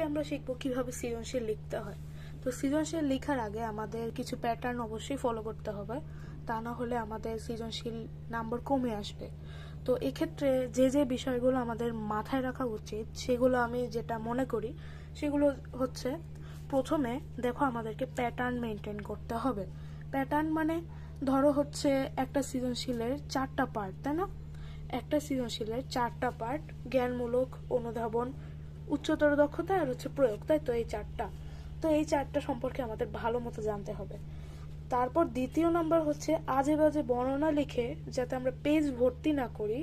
আজকে আমরা শিখব কীভাবে সৃজনশীল লিখতে হয়। তো সৃজনশীল লেখার আগে আমাদের কিছু প্যাটার্ন অবশ্যই ফলো করতে হবে। তা না হলে আমাদের সৃজনশীল নাম্বার কমে আসবে। তো এক্ষেত্রে যে যে বিষয়গুলো আমাদের মাথায় রাখা উচিত, সেগুলো আমি যেটা মনে করি, সেগুলো হচ্ছে, প্রথমে দেখো আমাদেরকে প্যাটার্ন মেনটেন করতে হবে। প্যাটার্ন মানে ধরো হচ্ছে একটা সৃজনশীলের চারটা পার্ট তাই না? একটা সৃজনশীলের চারটা পার্ট জ্ঞানমূলক অনুধাবন উচ্চতর দক্ষতা আর হচ্ছে প্রয়োগ, তাই তো এই চারটা? তো এই চারটা সম্পর্কে আমাদের ভালো মতো জানতে হবে। তারপর দ্বিতীয় নাম্বার হচ্ছে আজে বাজে বর্ণনা লিখে যাতে আমরা পেজ ভর্তি না করি,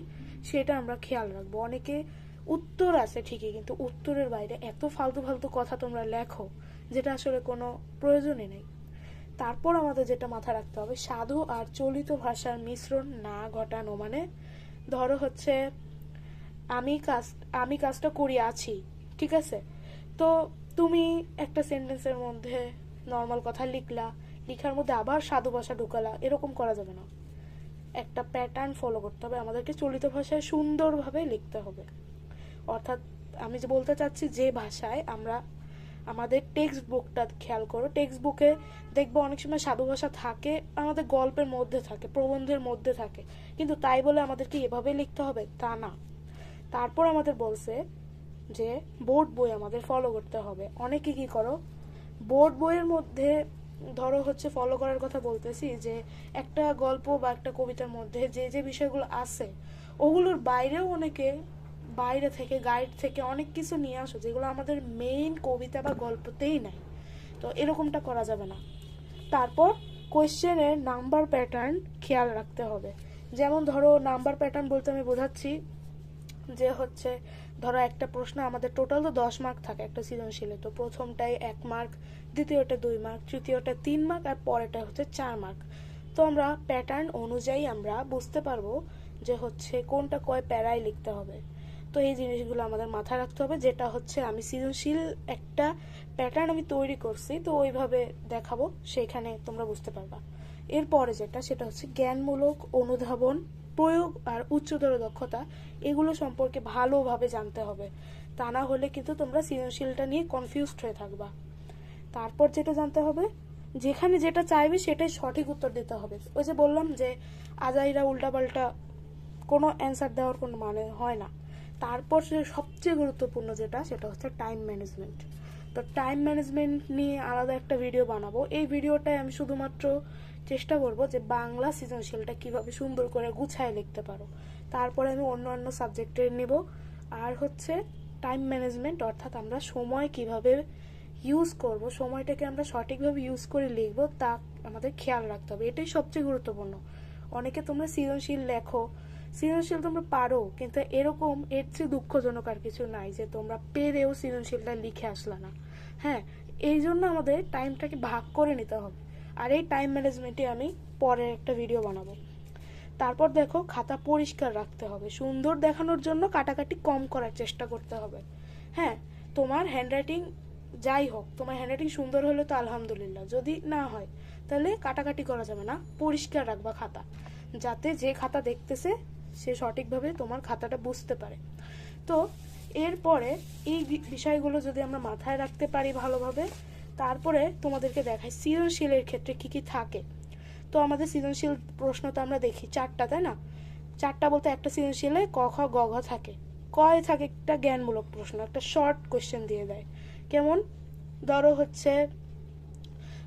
সেটা আমরা খেয়াল রাখব। অনেকে উত্তর আছে ঠিকই, কিন্তু উত্তরের বাইরে এত ফালতু ফালতু কথা তোমরা লেখো, যেটা আসলে কোনো প্রয়োজনই নেই। তারপর আমাদের যেটা মাথা রাখতে হবে, সাধু আর চলিত ভাষার মিশ্রণ না ঘটানো মানে ধরো হচ্ছে আমি কাজ, আমি কাজটা করি, আছি। ঠিক আছে? তো তুমি একটা সেন্টেন্সের মধ্যে নর্মাল কথা লিখলা, লিখার মধ্যে আবার সাধু ভাষা ঢুকালা, এরকম করা যাবে না। একটা প্যাটার্ন ফলো করতে হবে, আমাদেরকে চলিত ভাষায় সুন্দরভাবে লিখতে হবে। অর্থাৎ আমি যে বলতে চাচ্ছি, যে ভাষায় আমরা আমাদের টেক্সট বুকটা খেয়াল করো টেক্সট বুকে দেখব অনেক সময় সাধু ভাষা থাকে, আমাদের গল্পের মধ্যে থাকে, প্রবন্ধের মধ্যে থাকে, কিন্তু তাই বলে আমাদেরকে এভাবে লিখতে হবে তা না। তারপর আমাদের বলছে যে বোর্ড বই আমাদের ফলো করতে হবে। অনেকে কি করো? বোর্ড বইয়ের মধ্যে ধরো হচ্ছে ফলো করার কথা বলতেছি যে একটা গল্প বা একটা কবিতার মধ্যে যে যে বিষয়গুলো আছে, ওগুলোর বাইরেও অনেকে বাইরে থেকে গাইড থেকে অনেক কিছু নিয়ে আসো যেগুলো আমাদের মেইন কবিতা বা গল্পতেই নাই। তো এরকমটা করা যাবে না। তারপর কোয়েশ্চেনের নাম্বার প্যাটার্ন খেয়াল রাখতে হবে। যেমন ধরো নাম্বার প্যাটার্ন বলতে আমি বোঝাচ্ছি যে হচ্ছে ধরো একটা প্রশ্ন, আমাদের টোটাল তো দশ মার্ক থাকে একটা সৃজনশীলে, তো প্রথমটাই এক মার্ক দ্বিতীয়টা দুই মার্ক তৃতীয়টা তিন মার্ক আর পরেরটা হচ্ছে চার মার্ক তো আমরা প্যাটার্ন অনুযায়ী আমরা বুঝতে পারব যে হচ্ছে কোনটা কয় প্যারায় লিখতে হবে। তো এই জিনিসগুলো আমাদের মাথায় রাখতে হবে, যেটা হচ্ছে আমি সৃজনশীল একটা প্যাটার্ন আমি তৈরি করছি, তো ওইভাবে দেখাবো সেইখানে তোমরা বুঝতে পারবা। এরপরে যেটা, সেটা হচ্ছে জ্ঞানমূলক অনুধাবন প্রয়োগ আর উচ্চতর দক্ষতা, এগুলো সম্পর্কে ভালোভাবে জানতে হবে। তা না হলে কিন্তু তোমরা সৃজনশীলটা নিয়ে কনফিউজড হয়ে থাকবা। তারপর যেটা জানতে হবে, যেখানে যেটা চাইবে সেটাই সঠিক উত্তর দিতে হবে। ওই যে বললাম যে, আজাইরা উল্টাপাল্টা কোনো অ্যান্সার দেওয়ার কোনো মানে হয় না। তারপর সবচেয়ে গুরুত্বপূর্ণ যেটা, সেটা হচ্ছে টাইম ম্যানেজমেন্ট তো টাইম ম্যানেজমেন্ট নিয়ে আলাদা একটা ভিডিও বানাবো। এই ভিডিওটায় আমি শুধুমাত্র চেষ্টা করব যে বাংলা সৃজনশীলটা কীভাবে সুন্দর করে গুছায় লিখতে পারো। তারপরে আমি অন্য অন্য সাবজেক্টের নেব। আর হচ্ছে টাইম ম্যানেজমেন্ট অর্থাৎ আমরা সময় কীভাবে ইউজ করব, সময়টাকে আমরা সঠিকভাবে ইউজ করে লিখব, তা আমাদের খেয়াল রাখতে হবে। এটাই সবচেয়ে গুরুত্বপূর্ণ। অনেকে তোমরা সৃজনশীল লেখো, সৃজনশীল তোমরা পারো, কিন্তু এরকম এর চেয়ে দুঃখজনক আর কিছু নাই যে তোমরা পেরেও সৃজনশীলটা লিখে আসলা না। হ্যাঁ এই জন্য আমাদের টাইমটাকে ভাগ করে নিতে হবে। আর এই টাইম ম্যানেজমেন্টে আমি পরে একটা ভিডিও বানাবো। তারপর দেখো খাতা পরিষ্কার রাখতে হবে। সুন্দর দেখানোর জন্য কাটাকাটি কম করার চেষ্টা করতে হবে। হ্যাঁ তোমার হ্যান্ডরাইটিং যাই হোক, তোমার হ্যান্ডরাইটিং সুন্দর হলে তো আলহামদুলিল্লাহ। যদি না হয়, তাহলে কাটাকাটি করা যাবে না। পরিষ্কার রাখবা খাতা। যাতে যে খাতা দেখতেছে, সে সঠিকভাবে তোমার খাতাটা বুঝতে পারে। তো, এরপরে এই বিষয়গুলো যদি আমরা মাথায় রাখতে পারি ভালোভাবে তারপরে তোমাদেরকে দেখাই, সৃজনশীলের ক্ষেত্রে কি কি থাকে? তো আমাদের সৃজনশীল প্রশ্ন তো আমরা দেখি, চারটা, তাই না? চারটা বলতে একটা সৃজনশীলে ক, খ, গ, ঘ থাকে। কয় থাকে একটা জ্ঞানমূলক প্রশ্ন, একটা শর্ট কোয়েশ্চেন দিয়ে দেয়। কেমন? ধরো হচ্ছে,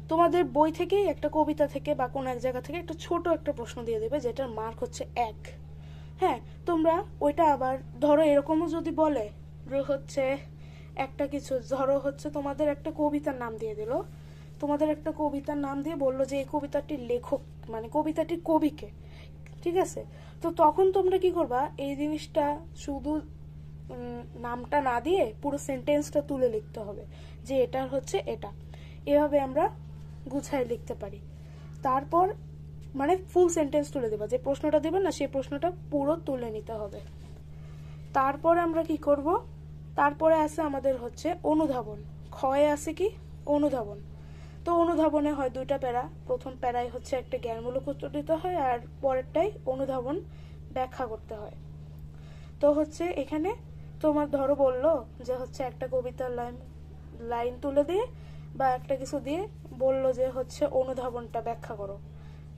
তোমাদের বই থেকেই একটা কবিতা থেকে বা কোনো এক জায়গা থেকে একটা ছোট একটা প্রশ্ন দিয়ে দেবে, যেটার মার্ক হচ্ছে এক। হ্যাঁ তোমরা ওইটা আবার, ধরো এরকমও যদি বলে হচ্ছে একটা কিছু। ধরো হচ্ছে তোমাদের একটা কবিতার নাম দিয়ে দিল। তোমাদের একটা কবিতার নাম দিয়ে বলল যে, এই কবিতাটির লেখক মানে কবিতাটির কবিকে। ঠিক আছে? তো তখন তোমরা কি করবা? এই জিনিসটা শুধু নামটা না দিয়ে পুরো সেন্টেন্সটা তুলে লিখতে হবে যে এটা হচ্ছে এটা। এভাবে আমরা গুছায় লিখতে পারি। তারপর মানে ফুল সেন্টেন্স তুলে দেবা। যে প্রশ্নটা দেবে না সেই প্রশ্নটা পুরো তুলে নিতে হবে। তারপর আমরা কি করব? তারপরে আছে আমাদের হচ্ছে অনুধাবন। ক্ষয়ে আছে কি? অনুধাবন। তো অনুধাবনে হয় দুইটা প্যারা। প্রথম প্যারায় হচ্ছে একটা জ্ঞানমূলক উত্তর দিতে হয় আর পরেরটাই অনুধাবন ব্যাখ্যা করতে হয়। তো হচ্ছে এখানে তোমার ধরো বলল যে হচ্ছে একটা কবিতার লাইন লাইন তুলে দিয়ে বা একটা কিছু দিয়ে বলল যে হচ্ছে অনুধাবনটা ব্যাখ্যা করো।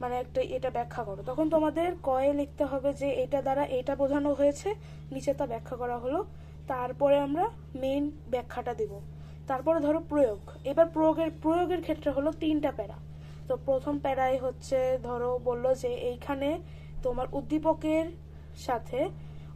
মানে একটা এটা ব্যাখ্যা করো। তখন তোমাদের কয়ে লিখতে হবে যে এটা দ্বারা এটা বোঝানো হয়েছে, নিচে তা ব্যাখ্যা করা হলো। তারপরে আমরা মেইন ব্যাখ্যাটা দিব। তারপরে ধরো প্রয়োগ। এবার প্রয়োগের প্রয়োগের ক্ষেত্রে হলো তিনটা প্যারা। তো প্রথম প্যারায় হচ্ছে ধরো বলল যে এইখানে তোমার উদ্দীপকের সাথে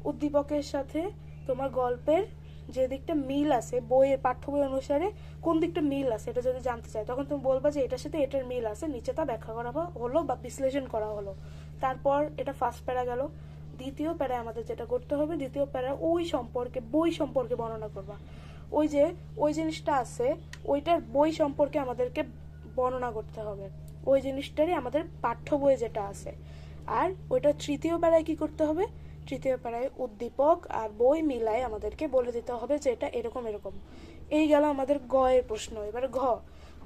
উদ্দীপকের সাথে তোমার গল্পের যে দিকটা মিল আছে, বইয়ের, পাঠ্য বই অনুসারে কোন দিকটা মিল আছে এটা যদি জানতে চাই তখন তুমি বলবা যে এটার সাথে এটার মিল আছে, নিচে তা ব্যাখ্যা করা হলো বা বিশ্লেষণ করা হলো। তারপর এটা ফার্স্ট প্যারা গেল। দ্বিতীয় প্যারায় আমাদের যেটা করতে হবে, দ্বিতীয় প্যারা ওই সম্পর্কে, বই সম্পর্কে বর্ণনা করবা। ওই যে, ওই জিনিসটা আছে, ওইটার বই সম্পর্কে আমাদেরকে বর্ণনা করতে হবে। ওই জিনিসটারই আমাদের পাঠ্য বই যেটা আছে। আর ওইটা তৃতীয় প্যারায় কি করতে হবে? তৃতীয় প্যারায় উদ্দীপক আর বই মিলায় আমাদেরকে বলে দিতে হবে যে এটা এরকম এরকম। এই গেল আমাদের গ এর প্রশ্ন। এবার ঘ।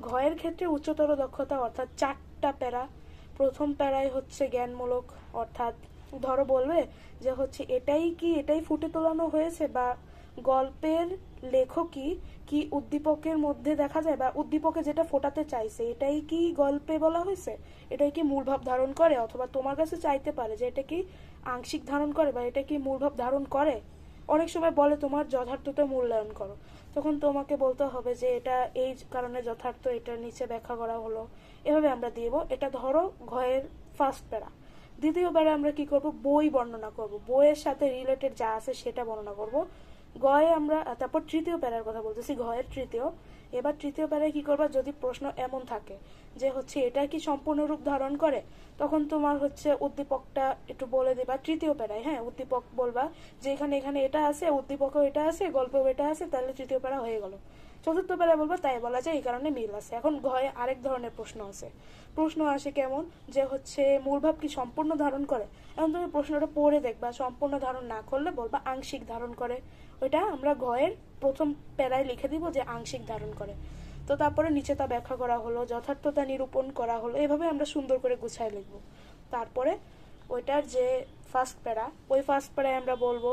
ঘ এর ক্ষেত্রে উচ্চতর দক্ষতা অর্থাৎ চারটা প্যারা। প্রথম প্যারায় হচ্ছে জ্ঞানমূলক, অর্থাৎ ধরো বলবে যে হচ্ছে এটাই কি, এটাই ফুটে তোলানো হয়েছে বা গল্পের লেখকই কি উদ্দীপকের মধ্যে দেখা যায় বা উদ্দীপকে যেটা ফোটাতে চাইছে, এটাই কি গল্পে বলা হয়েছে? এটাই কি মূলভাব ধারণ করে? অথবা তোমার কাছে চাইতে পারে যে এটা কি আংশিক ধারণ করে বা এটা কি মূলভাব ধারণ করে? অনেক সময় বলে তোমার যথার্থতা মূল্যায়ন করো। তখন তোমাকে বলতে হবে যে এটা এই কারণে যথার্থ এটার নিচে ব্যাখ্যা করা হলো। এভাবে আমরা দিব। এটা ধরো ঘয়ের ফার্স্ট প্যারা। দ্বিতীয় প্যারা আমরা কি করব? বই বর্ণনা করব। বইয়ের সাথে রিলেটেড যা আছে সেটা বর্ণনা করব। গয়ে আমরা, তারপর তৃতীয় প্যারার কথা বলতেছি ঘয়ের তৃতীয়। এবার তৃতীয় প্যারায় কি করবা? যদি প্রশ্ন এমন থাকে যে হচ্ছে এটা কি সম্পূর্ণ রূপ ধারণ করে, তখন তোমার হচ্ছে উদ্দীপকটা একটু বলে দেবা। তৃতীয় প্যারায় হ্যাঁ উদ্দীপক বলবা যে এখানে এখানে এটা আছে, উদ্দীপকও এটা আছে, গল্পও এটা আছে, তাহলে তৃতীয় প্যারা হয়ে গেল। চতুর্থ প্যারা বলব, তাই বলা যায় এই কারণে মিল আছে। এখন ঘয়ে আরেক ধরনের প্রশ্ন আছে। প্রশ্ন আসে কেমন? যে হচ্ছে, মূলভাব কি সম্পূর্ণ ধারণ করে? এখন তুমি প্রশ্নটা পড়ে দেখবা, সম্পূর্ণ ধারণ না করলে বলবা আংশিক ধারণ করে। ওইটা আমরা ঘয়ের প্রথম প্যারায় লিখে দিব যে আংশিক ধারণ করে। তো তারপরে নিচে তা ব্যাখ্যা করা হলো, যথার্থতা নিরূপণ করা হলো, এভাবে আমরা সুন্দর করে গুছায় লিখব। তারপরে ওইটার যে ফার্স্ট প্যারা, ওই ফার্স্ট প্যারায় আমরা বলব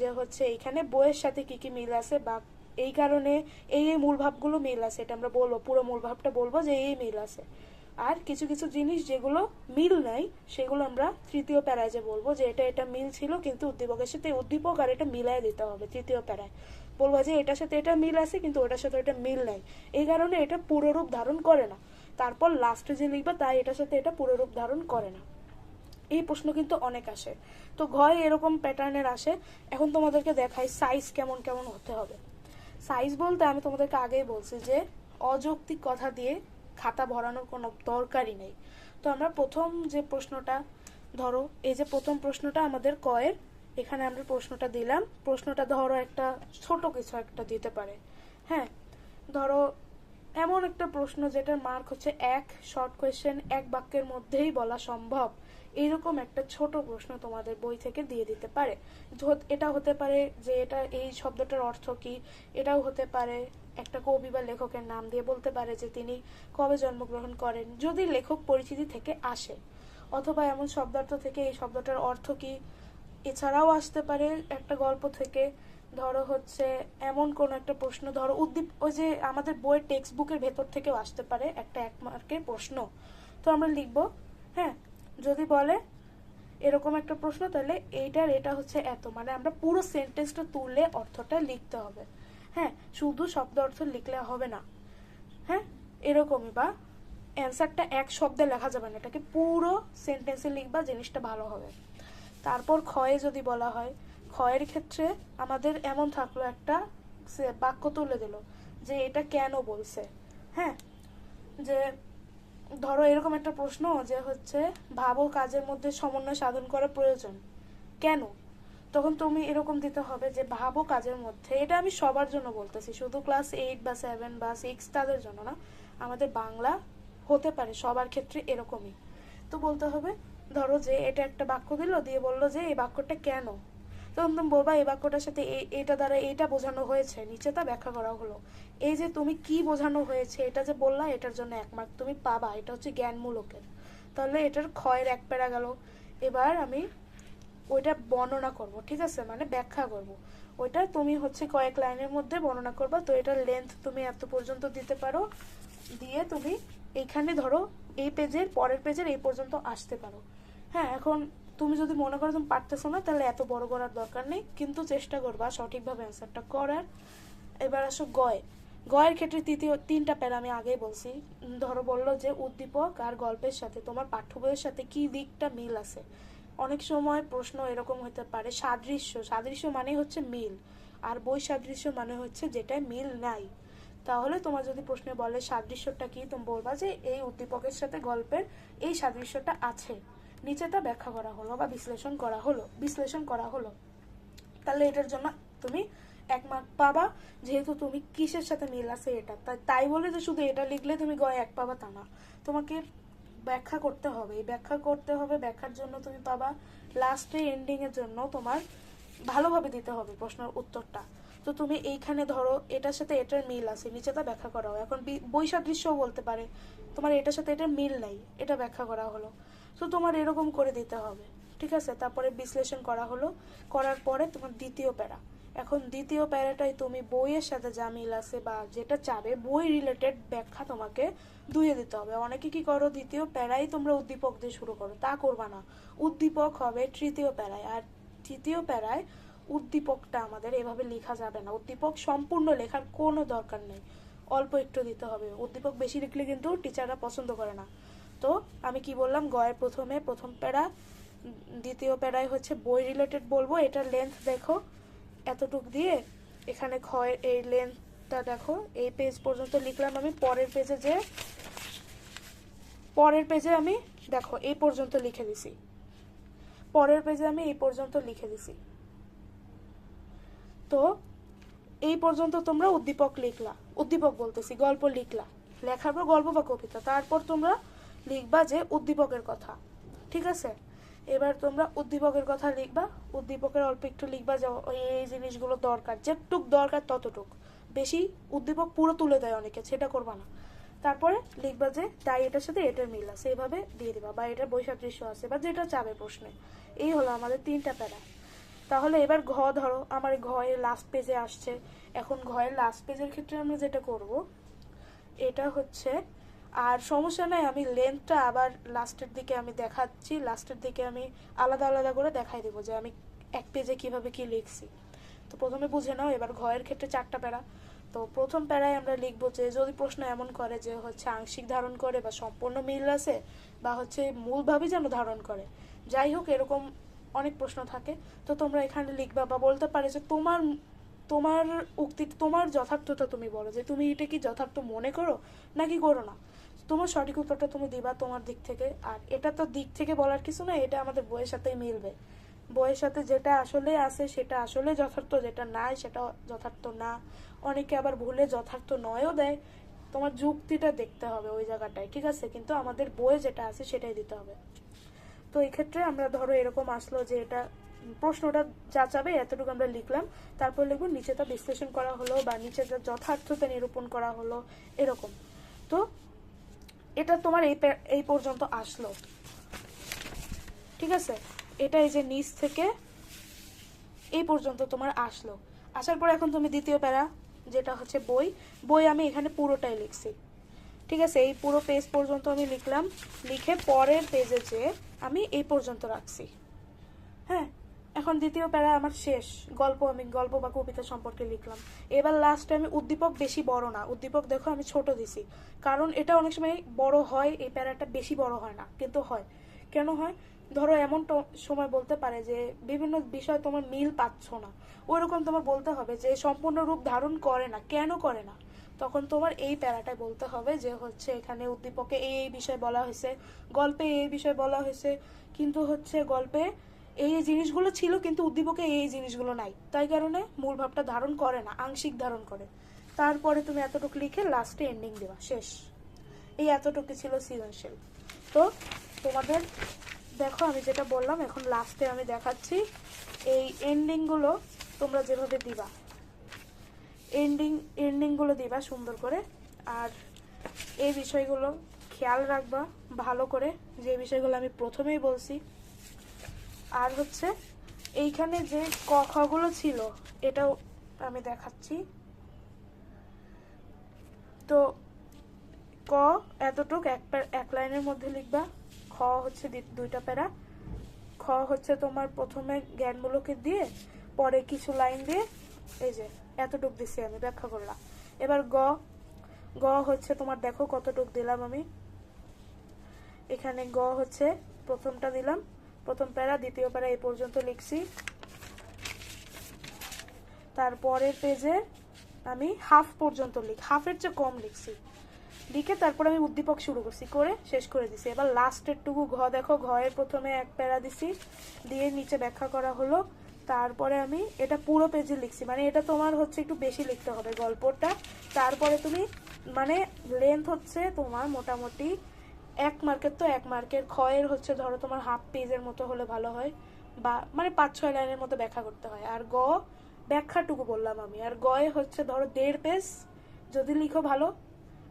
যে হচ্ছে এখানে বইয়ের সাথে কি কি মিল আছে বা এই কারণে এই এই মূল ভাবগুলো মিল আছে এটা আমরা বলব, পুরো মূল ভাবটা বলব যে এই মিল আছে আর কিছু কিছু জিনিস যেগুলো মিল নাই, সেগুলো আমরা তৃতীয় প্যারায় যে বলব যে এটা এটা মিল ছিল কিন্তু উদ্দীপকের সাথে উদ্দীপক আর এটা মিলাই দিতে হবে তৃতীয় প্যারায়। বলব যে এটার সাথে এটা মিল আছে কিন্তু ওটার সাথে এটা মিল নাই। এই কারণে এটা পুরো রূপ ধারণ করে না। তারপর লাস্টে যে লিখবা, তাই এটার সাথে এটা পুরো রূপ ধারণ করে না। এই প্রশ্ন কিন্তু অনেক আসে। তো ঘয় এরকম প্যাটার্নের আসে। এখন তোমাদেরকে দেখাই সাইজ কেমন কেমন হতে হবে। সাইজ বলতে আমি তোমাদেরকে আগেই বলছি যে অযৌক্তিক কথা দিয়ে খাতা ভরানোর কোনো দরকারই নেই। তো আমরা প্রথম যে প্রশ্নটা, ধরো, এই যে প্রথম প্রশ্নটা আমাদের কয়ের, এখানে আমরা প্রশ্নটা দিলাম। প্রশ্নটা ধরো একটা ছোট কিছু একটা দিতে পারে। হ্যাঁ ধরো, এমন একটা প্রশ্ন যেটার মার্ক হচ্ছে এক শর্ট কোয়েশ্চেন এক বাক্যের মধ্যেই বলা সম্ভব। এইরকম একটা ছোট প্রশ্ন তোমাদের বই থেকে দিয়ে দিতে পারে। এটা হতে পারে যে এটা, এই শব্দটার অর্থ কি? এটাও হতে পারে একটা কবি বা লেখকের নাম দিয়ে বলতে পারে যে তিনি কবে জন্মগ্রহণ করেন, যদি লেখক পরিচিতি থেকে আসে। অথবা এমন শব্দার্থ থেকে এই শব্দটার অর্থ কি? এছাড়াও আসতে পারে একটা গল্প থেকে, ধরো হচ্ছে এমন কোন একটা প্রশ্ন, ধরো উদ্দীপ, ওই যে আমাদের বইয়ের টেক্সট বুকের ভেতর থেকেও আসতে পারে একটা এক মার্কের প্রশ্ন। তো আমরা লিখব হ্যাঁ যদি বলে এরকম একটা প্রশ্ন, তাহলে এইটার এটা হচ্ছে এত। মানে আমরা পুরো সেন্টেন্সটা তুললে অর্থটা লিখতে হবে। হ্যাঁ শুধু শব্দ অর্থ লিখলে হবে না। হ্যাঁ এরকমই বা অ্যান্সারটা এক শব্দে লেখা যাবে না। এটাকে পুরো সেন্টেন্সে লিখবা, জিনিসটা ভালো হবে। তারপর ক্ষয়ে যদি বলা হয়, ক্ষয়ের ক্ষেত্রে আমাদের এমন থাকল একটা বাক্য তুলে দিল যে এটা কেন বলছে? হ্যাঁ যে ধরো এরকম একটা প্রশ্ন যে হচ্ছে, ভাবো কাজের মধ্যে সমন্বয় সাধন করা প্রয়োজন। কেন? তখন তুমি এরকম দিতে হবে যে, ভাবো কাজের মধ্যে। এটা আমি সবার জন্য বলতেছি। শুধু ক্লাস এইট বা সেভেন বা সিক্স তাদের জন্য না, আমাদের বাংলা হতে পারে, সবার ক্ষেত্রে এরকমই। তো বলতে হবে, ধরো যে এটা একটা বাক্য দিল, দিয়ে বলল যে, এই বাক্যটা কেন? তখন বলবা, এই বাক্যটার সাথে এটা দ্বারা এইটা বোঝানো হয়েছে, নিচে তা ব্যাখ্যা করা হলো। এই যে তুমি কি বোঝানো হয়েছে, এটা যে বললা, এটার জন্য এক মার্ক তুমি পাবা, এটা হচ্ছে জ্ঞানমূলকের। তাহলে এটার ক্ষয়ের এক প্যারা গেল। এবার আমি ওইটা বর্ণনা করব, ঠিক আছে? মানে ব্যাখ্যা করব। ওইটা তুমি হচ্ছে কয়েক লাইনের মধ্যে বর্ণনা করবা, তো এটার লেন্থ তুমি এত পর্যন্ত দিতে পারো। দিয়ে তুমি এইখানে ধরো, এই পেজের পরের পেজের এই পর্যন্ত আসতে পারো। হ্যাঁ এখন তুমি যদি মনে করো তুমি পারতেছো না, তাহলে এত বড় করার দরকার নেই। কিন্তু চেষ্টা করবা সঠিকভাবে অ্যান্সারটা করার। এবার আসো গয়। গয়ের ক্ষেত্রে তৃতীয়, তিনটা প্যারা আমি আগেই বলছি। ধরো বলল যে, উদ্দীপক আর গল্পের সাথে তোমার পাঠ্য বইয়ের সাথে কি দিকটা মিল আছে? অনেক সময় প্রশ্ন এরকম হতে পারে, সাদৃশ্য। সাদৃশ্য মানে হচ্ছে মিল। আর বই সাদৃশ্য মানে হচ্ছে যেটায় মিল নাই। তাহলে তোমার যদি প্রশ্নে বলে সাদৃশ্যটা কি, তুমি বলবা যে, এই উদ্দীপকের সাথে গল্পের এই সাদৃশ্যটা আছে। নিচে তা ব্যাখ্যা করা হলো বা বিশ্লেষণ করা হলো, বিশ্লেষণ করা হলো। তাহলে এটার জন্য তুমি এক মার্ক পাবা, যেহেতু তুমি কিসের সাথে মিল আছে এটা। তাই বলে যে শুধু এটা লিখলে তুমি গয় এক পাবা তা না। তোমাকে ব্যাখ্যা করতে হবে। ব্যাখ্যা করতে হবে, ব্যাখ্যার জন্য তুমি পাবা লাস্টে এন্ডিং এর জন্য তোমার ভালোভাবে দিতে হবে প্রশ্নের উত্তরটা। তো তুমি এইখানে ধরো এটার সাথে এটার মিল আছে, নিচে তা ব্যাখ্যা করা হয় এখন বি- বই সাদৃশ্যও বলতে পারে, তোমার এটার সাথে এটার মিল নাই, এটা ব্যাখ্যা করা হলো। তো তোমার এরকম করে দিতে হবে। ঠিক আছে? তারপরে বিশ্লেষণ করা হলো। করার পরে তোমার দ্বিতীয় প্যারা। এখন দ্বিতীয় প্যারাটাই তুমি বইয়ের সাথে যা মিল আছে বা যেটা চাবে, বই রিলেটেড ব্যাখ্যা তোমাকে দুয়ে দিতে হবে। অনেকে কি করো, দ্বিতীয় প্যারাই তোমরা উদ্দীপক দিয়ে শুরু করো। তা করবা না। উদ্দীপক হবে তৃতীয় প্যারায়। আর তৃতীয় প্যারায় উদ্দীপকটা আমাদের এভাবে লেখা যাবে না। উদ্দীপক সম্পূর্ণ লেখার কোনো দরকার নেই। অল্প একটু দিতে হবে। উদ্দীপক বেশি লিখলে কিন্তু টিচাররা পছন্দ করে না। তো আমি কি বললাম? গয়ের প্রথমে প্রথম প্যারা, দ্বিতীয় প্যারায় হচ্ছে বই রিলেটেড বলব। এটার লেন্থ দেখো, এতটুক দিয়ে এখানে ক্ষয়, এই লেন্থটা দেখো, এই পেজ পর্যন্ত লিখলাম আমি, পরের পেজে যে, পরের পেজে আমি দেখো, এই পর্যন্ত লিখে দিছি। পরের পেজে আমি এই পর্যন্ত লিখে দিছি। তো এই পর্যন্ত তোমরা উদ্দীপক লিখলা, উদ্দীপক বলতেছি, গল্প লিখলা। লেখার পর গল্প বা কবিতা, তারপর তোমরা লিখবা যে উদ্দীপকের কথা, ঠিক আছে? এবার তোমরা উদ্দীপকের কথা লিখবা, উদ্দীপকের অল্প একটু লিখবা যে এই জিনিসগুলো দরকার, যেটুক দরকার ততটুক। বেশি উদ্দীপক পুরো তুলে দেয় অনেকে, সেটা করবা না। তারপরে লিখবা যে তাই এটার সাথে এটার মিল আছে, এভাবে দিয়ে দিবা, বা এটার বৈসাদৃশ্য আছে, বা যেটা চাবে প্রশ্নে। এই হলো আমাদের তিনটা প্যারা। তাহলে এবার ঘ ধরো, আমার ঘয়ের লাস্ট পেজে আসছে। এখন ঘয়ের লাস্ট পেজের ক্ষেত্রে আমরা যেটা করব, এটা হচ্ছে আর সমস্যা নাই, আমি লেন্থটা আবার লাস্টের দিকে আমি দেখাচ্ছি লাস্টের দিকে আমি আলাদা আলাদা করে দেখাই দেবো যে আমি এক পেজে কীভাবে কি লিখছি। তো প্রথমে বুঝে নাও, এবার ঘয়ের ক্ষেত্রে চারটা প্যারা। তো প্রথম প্যারায় আমরা লিখব যে যদি প্রশ্ন এমন করে যে হচ্ছে আংশিক ধারণ করে বা সম্পূর্ণ মিল আছে বা হচ্ছে মূলভাবেই যেন ধারণ করে। যাই হোক, এরকম অনেক প্রশ্ন থাকে। তো তোমরা এখানে লিখবা বা বলতে পারে যে তোমার তোমার উক্তি, তোমার যথার্থতা তুমি বলো যে তুমি এটা কি যথার্থ মনে করো নাকি করো না। তোমার সঠিক উত্তরটা তুমি দিবা তোমার দিক থেকে। আর এটা তো দিক থেকে বলার কিছু না, এটা আমাদের বইয়ের সাথেই মিলবে। বইয়ের সাথে যেটা আসলে আছে সেটা আসলে যথার্থ, যেটা নাই সেটা যথার্থ না। অনেকে আবার ভুলে যথার্থ নয়ও দেয়। তোমার যুক্তিটা দেখতে হবে ওই জায়গাটায়, ঠিক আছে? কিন্তু আমাদের বইয়ে যেটা আছে সেটাই দিতে হবে। তো এই ক্ষেত্রে আমরা ধরো এরকম আসলো যে এটা, প্রশ্নটা যা চাবে এতটুকু আমরা লিখলাম। তারপর লিখব, নিচে তা বিশ্লেষণ করা হলো বা নিচেটা যথার্থতা নিরূপণ করা হলো, এরকম। তো এটা তোমার এই এই পর্যন্ত আসলো। ঠিক আছে? এটা এই যে নিচ থেকে এই পর্যন্ত তোমার আসলো। আসার পর এখন তুমি দ্বিতীয় প্যারা, যেটা হচ্ছে বই। বই আমি এখানে পুরোটাই লিখছি। ঠিক আছে? এই পুরো পেজ পর্যন্ত আমি লিখলাম। লিখে পরের পেজে যে আমি এই পর্যন্ত রাখছি। হ্যাঁ? এখন দ্বিতীয় প্যারা আমার শেষ। গল্প আমি, গল্প বা কবিতা সম্পর্কে লিখলাম। এবার লাস্টে আমি উদ্দীপক বেশি বড় না। উদ্দীপক দেখো আমি ছোট দিছি। কারণ এটা অনেক সময় বড় হয়, এই প্যারাটা বেশি বড় হয় না, কিন্তু হয়। কেন হয়? ধরো এমন সময় বলতে পারে যে বিভিন্ন বিষয় তোমার মিল পাচ্ছ না। ওইরকম তোমার বলতে হবে যে সম্পূর্ণ রূপ ধারণ করে না। কেন করে না? তখন তোমার এই প্যারাটায় বলতে হবে যে হচ্ছে এখানে উদ্দীপকে এই এই বিষয় বলা হয়েছে, গল্পে এই বিষয় বলা হয়েছে। কিন্তু হচ্ছে গল্পে এই এই জিনিসগুলো ছিল, কিন্তু উদ্দীপকে এই এই জিনিসগুলো নাই। তাই কারণে মূল ভাবটা ধারণ করে না, আংশিক ধারণ করে। তারপরে তুমি এতটুকু লিখে লাস্টে এন্ডিং দেওয়া শেষ। এই এতটুকু ছিল সৃজনশীল তো তোমাদের, দেখো আমি যেটা বললাম, এখন লাস্টে আমি দেখাচ্ছি, এই এন্ডিংগুলো তোমরা যেভাবে দিবা। এন্ডিং এন্ডিংগুলো দিবা সুন্দর করে, আর এই বিষয়গুলো খেয়াল রাখবা ভালো করে। যে বিষয়গুলো আমি প্রথমেই বলছি আর হচ্ছে এইখানে যে ক খগুলো ছিল, এটাও আমি দেখাচ্ছি। তো ক এতটুক, এক পে- এক লাইনের মধ্যে লিখবা। খ হচ্ছে দুইটা প্যারা। খ হচ্ছে তোমার প্রথমে জ্ঞানমূলকে দিয়ে, পরে কিছু লাইন দিয়ে, এই যে, এতটুক দিছি আমি, ব্যাখ্যা করলাম। এবার গ গ হচ্ছে তোমার দেখো কতটুক দিলাম আমি। এখানে গ হচ্ছে প্রথমটা দিলাম। প্রথম প্যারা, দ্বিতীয় প্যারা এই পর্যন্ত লিখছি। তারপরের পেজে আমি হাফ পর্যন্ত লিখ হাফের চেয়ে কম লিখছি। লিখে তারপর আমি উদ্দীপক শুরু করছি, করে শেষ করে দিছি। এবার লাস্টের টুকু ঘ দেখো, ঘয়ের প্রথমে এক প্যারা দিছি, দিয়ে নিচে ব্যাখ্যা করা হলো। তারপরে আমি এটা পুরো পেজে লিখছি মানে এটা তোমার হচ্ছে একটু বেশি লিখতে হবে গল্পটা। তারপরে তুমি মানে লেন্থ হচ্ছে তোমার মোটামুটি এক মার্কের তো এক মার্কের ক্ষয়ের হচ্ছে, ধরো তোমার হাফ পেজের মতো হলে ভালো হয়, বা মানে পাঁচ, ছয় লাইনের মতো ব্যাখ্যা করতে হয়। আর গ, ব্যাখ্যাটুকু বললাম আমি। আর গয়ে হচ্ছে ধরো দেড় পেজ, যদি লিখো ভালো,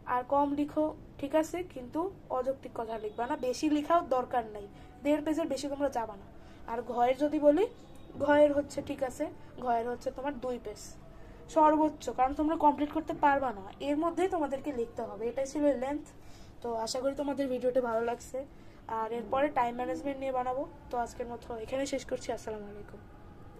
আর কম লিখো, ঠিক আছে, কিন্তু অযৌক্তিক কথা লিখবা না। বেশি লিখাও দরকার নাই। দেড় পেজের বেশি তোমরা যাবা না। আর ঘয়ের যদি বলি, ঘয়ের হচ্ছে, ঠিক আছে, ঘয়ের হচ্ছে তোমার দুই পেজ। সর্বোচ্চ, কারণ তোমরা কমপ্লিট করতে পারবা না। এর মধ্যেই তোমাদেরকে লিখতে হবে। এটাই ছিল লেন্থ তো আশা করি তোমাদের ভিডিওটা ভালো লাগছে। আর এরপরে টাইম ম্যানেজমেন্ট নিয়ে বানাবো। তো আজকের মতো এখানে শেষ করছি। আসসালামু আলাইকুম।